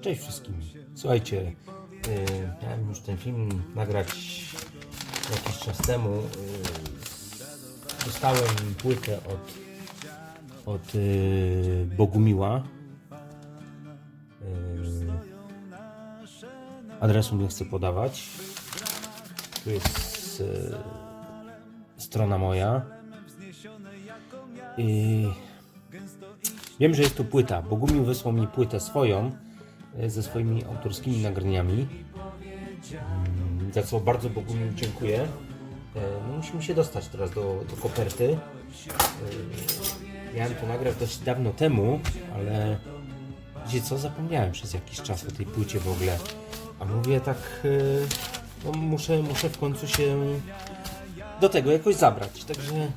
Cześć wszystkim. Słuchajcie, yy, miałem już ten film nagrać jakiś czas temu. Yy, dostałem płytę od, od yy, Bogumiła. Yy, adresu nie chcę podawać. Tu jest yy, strona moja. I wiem, że jest to płyta. Bogumił wysłał mi płytę swoją ze swoimi autorskimi nagraniami. Mm, Za co bardzo Bogumił dziękuję. E, No, musimy się dostać teraz do, do koperty. E, Miałem to nagrać dość dawno temu, ale wiecie co, zapomniałem przez jakiś czas o tej płycie w ogóle. A mówię tak, e, no muszę, muszę w końcu się do tego jakoś zabrać. Także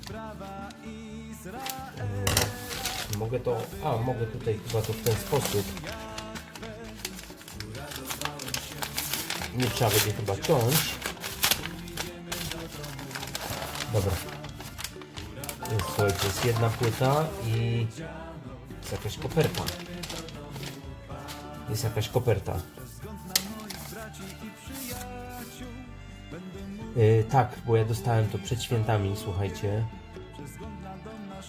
Mogę to. A, mogę tutaj chyba to w ten sposób. Nie trzeba będzie chyba ciąć. Dobra. Jest, słuchajcie, jest jedna płyta i jest jakaś koperta. Jest jakaś koperta. Yy, tak, bo ja dostałem to przed świętami, słuchajcie.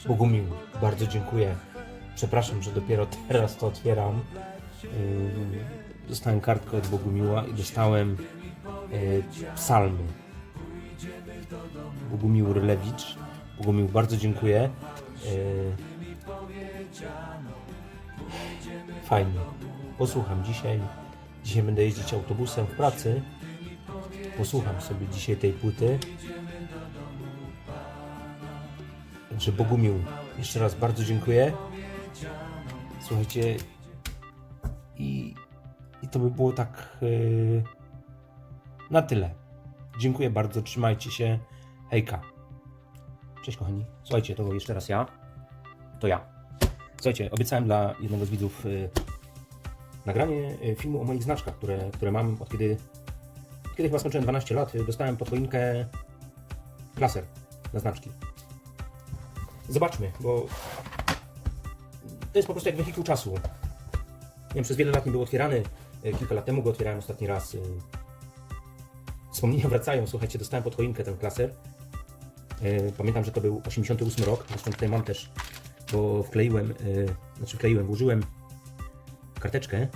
Bogumił, bardzo dziękuję. Przepraszam, że dopiero teraz to otwieram. Yy, Dostałem kartkę od Bogumiła i dostałem yy, psalmy. Bogumił Rylewicz. Bogumił, bardzo dziękuję. Yy, Fajnie. Posłucham dzisiaj. Dzisiaj będę jeździć autobusem w pracy. Posłucham sobie dzisiaj tej płyty. Także Bogumił, jeszcze raz bardzo dziękuję. Słuchajcie, to by było tak yy, na tyle. Dziękuję bardzo, trzymajcie się. Hejka. Cześć kochani. Słuchajcie, to jeszcze raz ja. To ja. Słuchajcie, obiecałem dla jednego z widzów yy, nagranie yy, filmu o moich znaczkach, które, które mam od kiedy, od kiedy chyba skończyłem 12 lat. Dostałem pod choinkę laser na znaczki. Zobaczmy, bo to jest po prostu jak wehikuł czasu. Nie wiem, przez wiele lat nie był otwierany. E, Kilka lat temu go otwierałem ostatni raz. e. Wspomnienia wracają. Słuchajcie, dostałem pod choinkę ten klaser. E, Pamiętam, że to był 88 rok. Zresztą tutaj mam też, bo wkleiłem, e, znaczy wkleiłem, włożyłem karteczkę.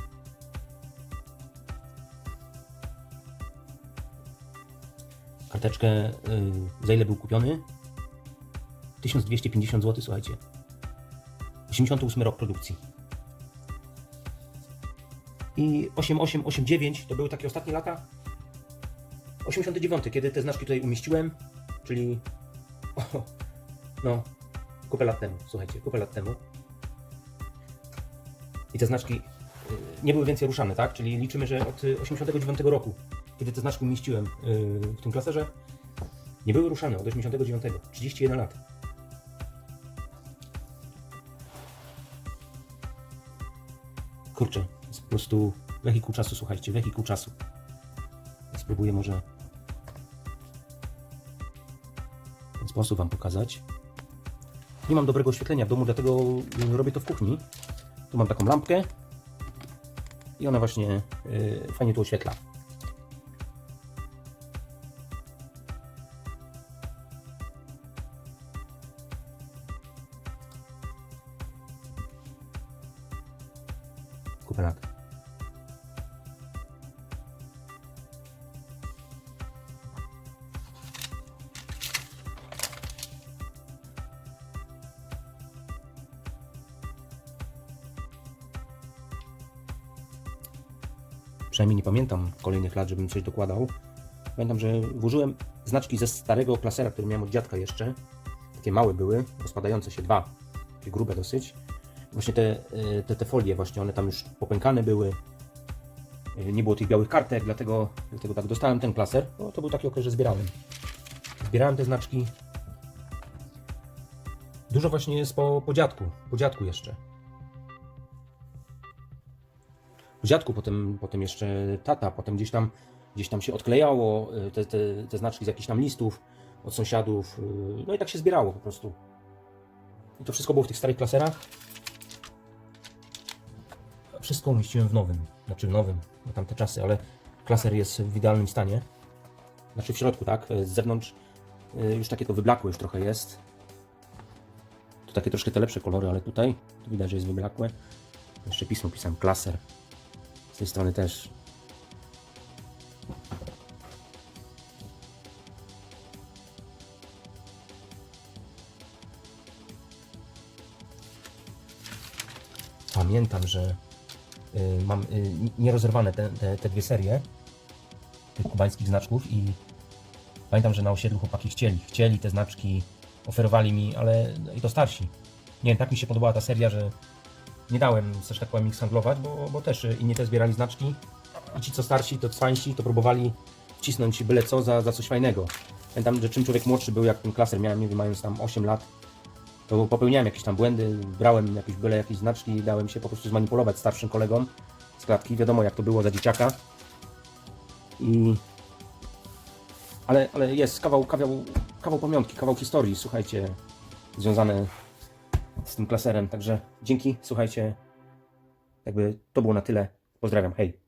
Karteczkę, za ile był kupiony? 1250 zł, słuchajcie. 88 rok produkcji. I 8889 to były takie ostatnie lata. 89, kiedy te znaczki tutaj umieściłem, czyli o, no, kupę lat temu, słuchajcie, kupę lat temu. I te znaczki y, nie były więcej ruszane, tak? Czyli liczymy, że od y, 89 roku, kiedy te znaczki umieściłem y, w tym klaserze, nie były ruszane od 89, 31 lat. Kurczę, jest po prostu wehikuł czasu, słuchajcie, wehikuł czasu. Spróbuję może w ten sposób Wam pokazać. Nie mam dobrego oświetlenia w domu, dlatego robię to w kuchni. Tu mam taką lampkę i ona właśnie y, fajnie tu oświetla. Lat. Przynajmniej nie pamiętam kolejnych lat, żebym coś dokładał. Pamiętam, że włożyłem znaczki ze starego klasera, który miałem od dziadka jeszcze. Takie małe były, rozpadające się dwa. Takie grube dosyć. Właśnie te, e, te, te folie, właśnie one tam już popękane były. E, Nie było tych białych kartek, dlatego, dlatego tak dostałem ten klaser. No, to był taki okres, że zbierałem. Zbierałem te znaczki. Dużo właśnie jest po, po dziadku, po dziadku jeszcze. Po dziadku, potem, potem jeszcze tata, potem gdzieś tam, gdzieś tam się odklejało y, te, te, te znaczki z jakichś tam listów od sąsiadów. No i tak się zbierało po prostu. I to wszystko było w tych starych klaserach. Wszystko umieściłem w nowym. Znaczy nowym, na tamte czasy, ale klaser jest w idealnym stanie. Znaczy w środku, tak? Z zewnątrz y, już takie to wyblakłe już trochę jest. Tu takie troszkę te lepsze kolory, ale tutaj tu widać, że jest wyblakłe. Jeszcze pismo pisałem klaser. Z tej strony też. Pamiętam, że mam y, nierozerwane te, te, te dwie serie tych kubańskich znaczków i pamiętam, że na osiedlu chłopaki chcieli, chcieli te znaczki, oferowali mi, ale no i to starsi. Nie wiem, tak mi się podobała ta seria, że nie dałem, też tak powiem, ich handlować, bo, bo też y, inni też zbierali znaczki i ci co starsi, to cwańsi, to próbowali wcisnąć byle co za, za coś fajnego. Pamiętam, że czym człowiek młodszy był, jak ten klaser miałem, nie wiem, mając tam 8 lat, to popełniałem jakieś tam błędy, brałem jakieś byle jakieś znaczki i dałem się po prostu zmanipulować starszym kolegom z klatki. Wiadomo, jak to było za dzieciaka. I... Ale, ale jest kawał, kawał, kawał pamiątki, kawał historii, słuchajcie, związane z tym klaserem. Także dzięki, słuchajcie, jakby to było na tyle. Pozdrawiam, hej.